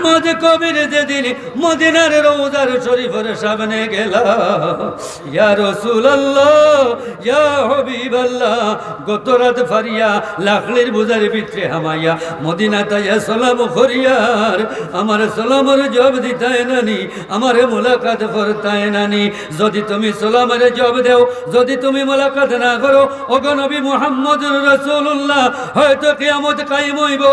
আহমদ কবির যেদিন মদিনার রোজার শরীফের সামনে গেল ইয়া রাসূলুল্লাহ, ইয়া হাবিবাল্লাহ, গত রাত ফারিয়া লাখলির বুজার ভিতরে হামাইয়া মদিনা তাইয়া সালাম করিয়ার। আমার সালামের জব দিতায় নানি, আমার মোলাকাত করতায় নানি। যদি তুমি সালামের জব দেও, যদি তুমি মোলাকাত না করো, ওগো নবী মুহাম্মদ রাসূলুল্লাহ, হয়তো কিয়ামত কায়েম হইব,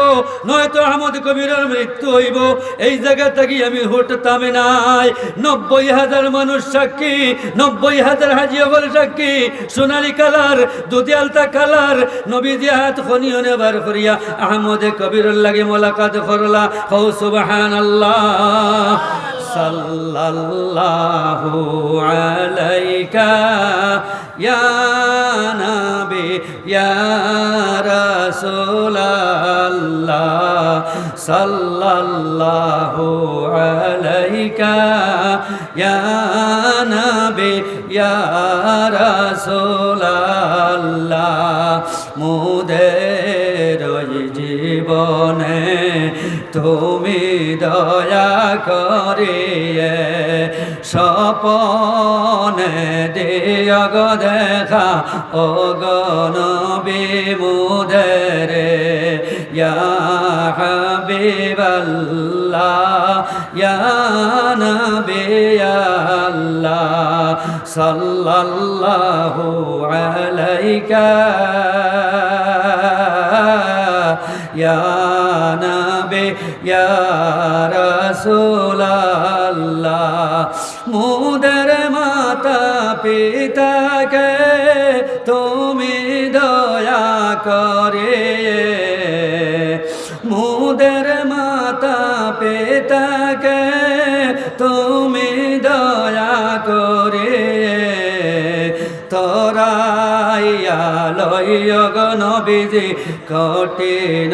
নয়তো আহমদ কবিরের মৃত্যু হইব। এই জায়গা থেকে আমি হটতাম নাই। নব্বই হাজার মানুষ সাক্ষী, নব্বই হাজার হাজি হল সাক্ষী। সোনালী কালার, দুধি আলতা কালার, নবীজি হাত খনিও নেবার করিয়া আহমদ কবিরের লাগে মোলাকাত করলা। হৌ সুবাহান আল্লাহ সাল্লাল্লাহু আলাইকা, ইয়া নবী, ইয়া রাসূলাল্লাহ। সাল্লাল্লাহু আলাইকা, ইয়া নবী, ইয়া রাসূলাল্লাহ, মুদের ওই জীবনে তুমি দয়া করিয়ে স্বপনে দিয় গো দেখা ও ইয়া সাল্লাল্লাহু আলাইকা ইয়া নবী ইয়া রাসূলাল্লাহ মুদের মাতা পিতাকে তুমি দয়া করে মুদের মাতা পিতাকে তুমি দয়া করে তোরাইয়া লইয় গনবিজি কঠিন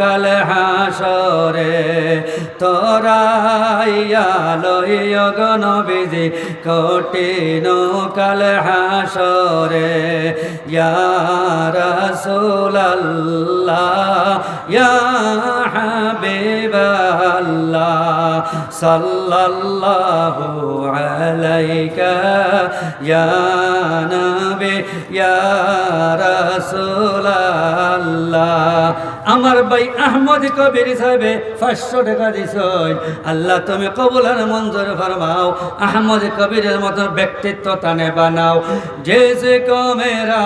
কাল হাসরে। তোরাইয়া লইয় গনবিজি কঠিন কাল হাসরে। ইয়া রাসূলাল্লাহ, ইয়া হাবিবাল্লাহ সাল্লাল্লাহু আলাইকা ইয়া নবী ইয়া রাসূলাল্লাহ। আমার ভাই আহমদ কবির সাহেবে পাঁচশো টাকা দিছ আল্লাহ তুমি কবুল আর মঞ্জুর ফরমাও আহমদ কবিরের মতো ব্যক্তিত্ব তানে বানাও জেসে को मेरा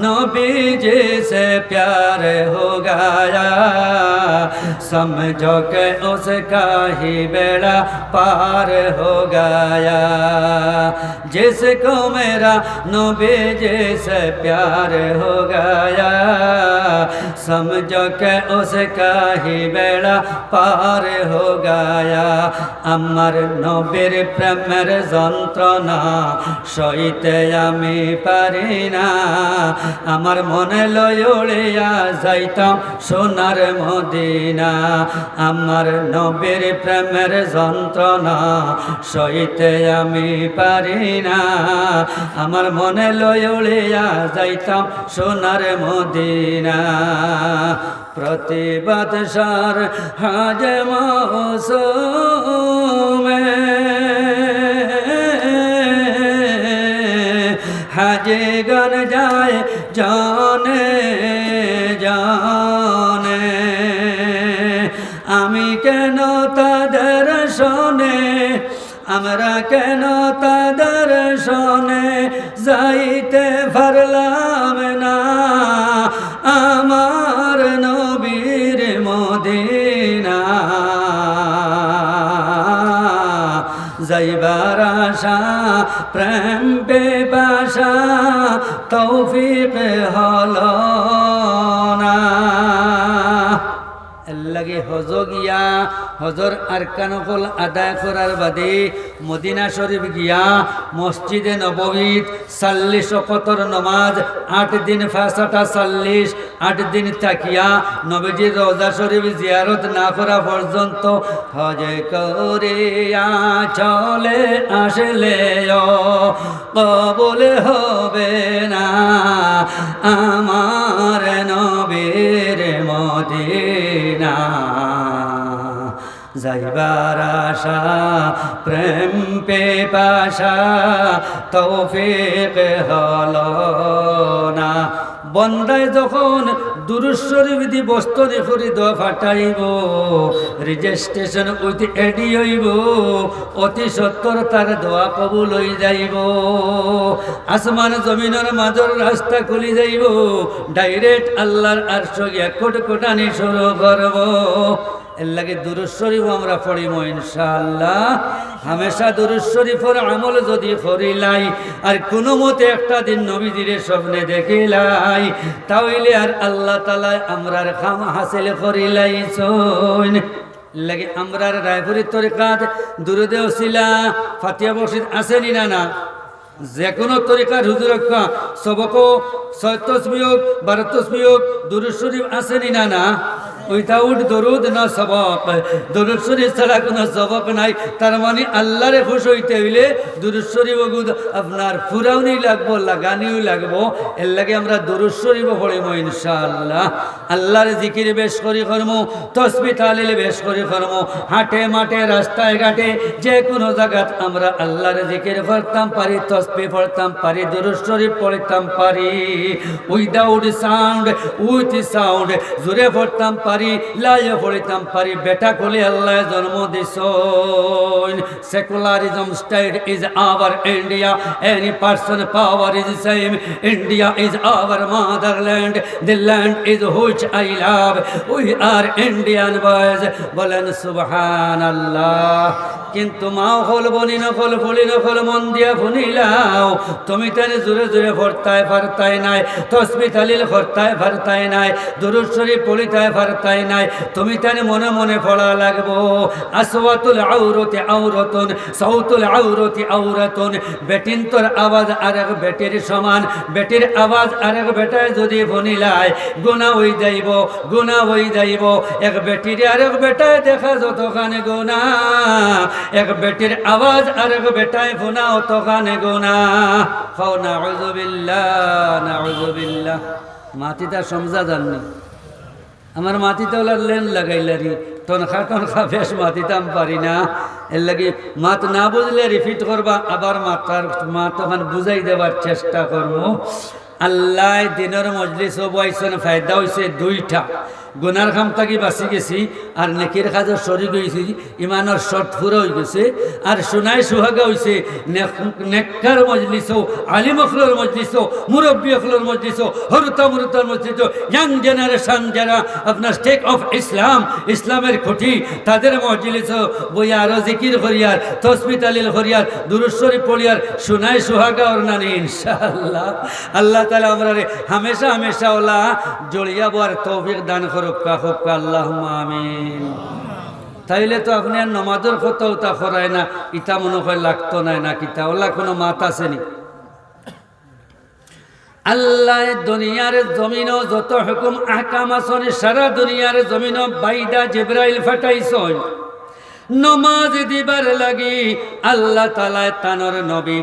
नबी जैसे प्यार हो गया समझो के उसका ही बेड़ा पार हो गया जिसको मेरा नबी जैसे प्यार हो गया समझो के उसका ही बेड़ा पार हो गया আমার নবীর প্রেমের যন্ত্রণা সইতে আমি পারি না আমার মনে লয়ড়িয়া যাইতাম সোনার মদিনা আমার নবীর প্রেমের যন্ত্রণা সইতে আমি পারি না আমার মনে লয়ড়িয়া যাইতাম সোনার মদিনা প্রতিবাদ সার হাজ মৌসুমে। হাজে গান যায় জানে জানে। আমি কেন তাদের শোনে? আমরা কেন তাদের শোনে? যাইতে পারলাম আশা প্রেম বেবাসা তৌফিক হল লাগে হজ গিয়া, হজর আরকানকল আদায় করার বাদে মদিনা শরীফ গিয়া মসজিদে নববীত চাল্লিশ কতর নমাজ, আট দিন ফাঁসাটা চাল্লিশ আট দিন থাকিয়া নবীজির রোজা শরীফ জিয়ারত না করা পর্যন্ত হজে করিয়া চলে আসলে কবল হবে না। আমার যাইবার আশা, প্রেম পে পাশা, তৌফিক হল না। বন্দায় যখন দুরুশ্বরী বিধি বস্তরে দোয়া ফাটাইব, রেজিস্ট্রেশন উইথ এডি হইব, অতি সত্তর তার দোয়া কবুল হই যাইব। আসমান জমিনের মাজর রাস্তা খুলি যাইব, ডাইরেক্ট আল্লাহর আর সঙ্গে কোট কোটানি শুরু করব। এর লাগে শরীফ আমরা পড়িব ইনশাআল্লাহ। হামেশা দুরুদ শরীফের আমল যদি করিলাই আর কোনো মতে একটা দিন নবীজিরে স্বপ্নে দেখিলাই তাহলে আর আল্লাহ তালা আমরার খাম হাসিল করিলাই চইন লাগে আমরার রায়পুরের তরিকাত দুরুদে ওসিলা, ফাতিয়া বসিদ আসেনি না না যে কোনো তরিকার হুজুরক্কা সবক, ছয় তসবিয়োগ বারো তসবিয়োগ দুরুদ আসেনি না না? উইথাউট দরুদ না সবক দরুদ ছাড়া কোনো সবক নাই। তার মানে আল্লাহরে খুশ হইতে হইলে দরুদ শরীফ আপনার ফুরাউনি লাগবো, লাগানিও লাগবো। এর লাগে আমরা দরুদ শরীফ পড়িব ইনশাআল্লাহ। আল্লাহর জিকির বেশ করি কর্ম, তসবি তালিল বেশ করি কর্ম। হাটে মাঠে, রাস্তায় ঘাটে যে কোনো জায়গাত আমরা আল্লাহর জিকির করতাম পারি, তসবি পড়তাম পারি, দরুদ শরীফ পড়তাম পারি। উইদাউট সাউন্ড, উইথ সাউন্ড, জোরে পড়তাম পারি। লাইয়ে পড়িতাম পারি। বেটা কোলে আল্লাহ জন্ম this secularism state is our India any person power is same India is our motherland the land is which I love we are Indian boys বলেন সুবহান আল্লাহ কিন্তু মাও হল বনি নকল ফুলি নকল মন দিয়া ফুনিলাও তুমি তানে জোরে জোরে ভরতায় ফারতায় নাই, তসবি তালিল ভরতায় ফারতায় নাই, দুরুদ শরীফ পড়িতায় ফারতায় নাই, তুমি তানে মনে মনে পড়া লাগবো। আসওয়াতুল আউরতি আউরতুন সাউতুল আউরতি আউরাতুন বেটিন তোর আওয়াজ আর এক বেটির সমান, বেটির আওয়াজ আর এক বেটায় যদি বনিলায় গুণা হই যাইব, গুণা হই যাইব। এক বেটির আর এক বেটায় দেখা যতখানে গুণা এক বেটির আওয়াজ আরেক বেটায় ফোনা অতখানে গুণা খাও না উজুবিল্লাহ না মাতিটা সমজা জাননি। আমার মাটিতে ওলার লেন লাগাইলারি তনখা টনখা বেশ মাতিতাম পারি না। এর লাগি মাত না বুঝলে রিপিট করবা, আবার মাতার মা তখন বুঝাই দেবার চেষ্টা করব আল্লাহ দিনের মজলিস বয়সন ফায়দা হয়েছে দুইটা। গুনার খাম থাকি বাঁচি গেছি? আর নেকির কাজের শরীর হয়েছি ইমানের শর্ট ফুরা হয়ে গেছে, আর সোনাই সুহাগা হয়েছে নেককার মজলিস আলিম অখলোর মজলিস মুরব্বী অখলোর মজলিস হরুতা মুরুতার মজলিস ইয়াং জেনারেশন যারা আপনার স্টেক অফ ইসলাম, ইসলামের খুঁটি, তাদের মজলিস বই আরও জিকির করিয়ার তসমি তালিল করিয়ার দুরুশ্বরী পড়িয়ার, সোনাই সুহাগা ওর নানি, ইনশাআল্লাহ। আল্লাহ তালা আমরা রে হামেশা হামেশা ওলা জড়িয়া বোয়ার তৌফিক দান করুকা খুবকা আল্লাহ আমিন। তাইলে তো আপনি আর নমাজের কথাও তা করায় না ইটা মনে হয় লাগতো নাই না কিতা ওলা কোনো মাত আসেনি। আল্লাহ দুনিয়ার জমিন যত হুকুম আহকাম আসনে, সারা দুনিয়ার জমিন বাইদা জিব্রাইল ফাটাইছন নমাজ দিবার লাগি আল্লাহ তালায় তানর নবী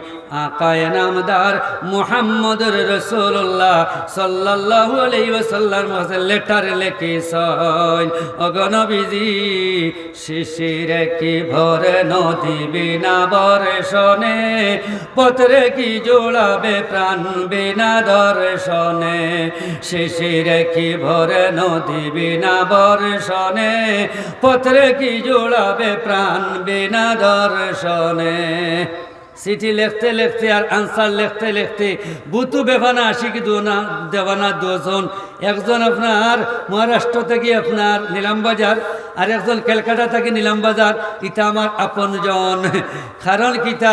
আকায় নামদার মুহাম্মদুর রসুল্লাহ সাল্লাল্লাহু আলাইহি ওয়াসাল্লাম লেটার লেখি সয় অগনবীজি শিশিরে কি ভরে নদী বিনা বর্ষণে, পত্রে কি জোড়াবে প্রাণ বিনা দর্শনে, শিশিরে কি ভরে নদী বিনা বর্ষণে, পত্রে কি জোড়াবে প্রাণ বিনা দর্শনে? চিঠি লিখতে লিখতে আর আনসার লিখতে লিখতে বুতু বেফানা আসি কি না দেবানা দুজন। একজন আপনার মহারাষ্ট্র থেকে আপনার নিলামবাজার আর একজন ক্যালকাটা থেকে নিলামবাজার ইটা আমার আপনজন। কারণ কিতা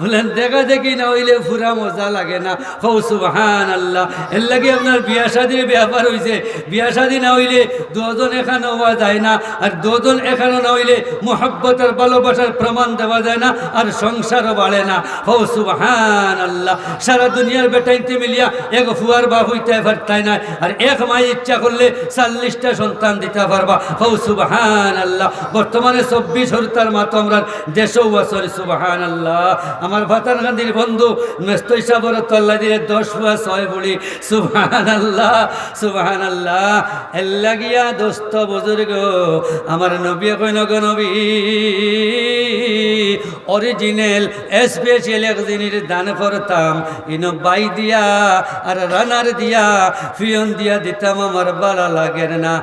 বলেন, দেখা দেখি না, হইলে ফুরা মজা লাগে না। হৌ সুবহান আল্লাহ এর লাগে আপনার বিয়া শাদির ব্যাপার হয়েছে বিয়া শাদি না হইলে দুজন এখানে হওয়া যায় না, আর দুজন এখানে না হইলে মোহাব্বতের ভালোবাসার প্রমাণ দেওয়া যায় না, আর সংসারও বাড়ে না। হৌ সুবাহান আল্লাহ সারা দুনিয়ার বেটাইতে মিলিয়া এক ফুয়ার বাপ হইতে পারতাই না, আর এক মাই ইচ্ছা করলে চাল্লিশটা সন্তান দিতে পারবা। হৌ সুবহান সুবাহান বর্তমানে চব্বিশ হরতার মাতো আমরা দেশও বছর সুবাহান আল্লাহ আমার ভাতার গান্ধীর বন্ধু মেস্ত হিসাবর তল্লা দশ ফুয়া ছয় বুড়ি সুবাহান আল্লাহ সুবাহান আল্লাহ এল্লা গিয়া দোস্ত বুজুর্গ, আমার নবী কইন নবী, অরিজিনাল স্পেশাল একদিনের দান করতাম। ইন বাই দিয়া আর রানার দিয়া, ফিয়ন দিয়া দিতাম, আমার বালা লাগের না।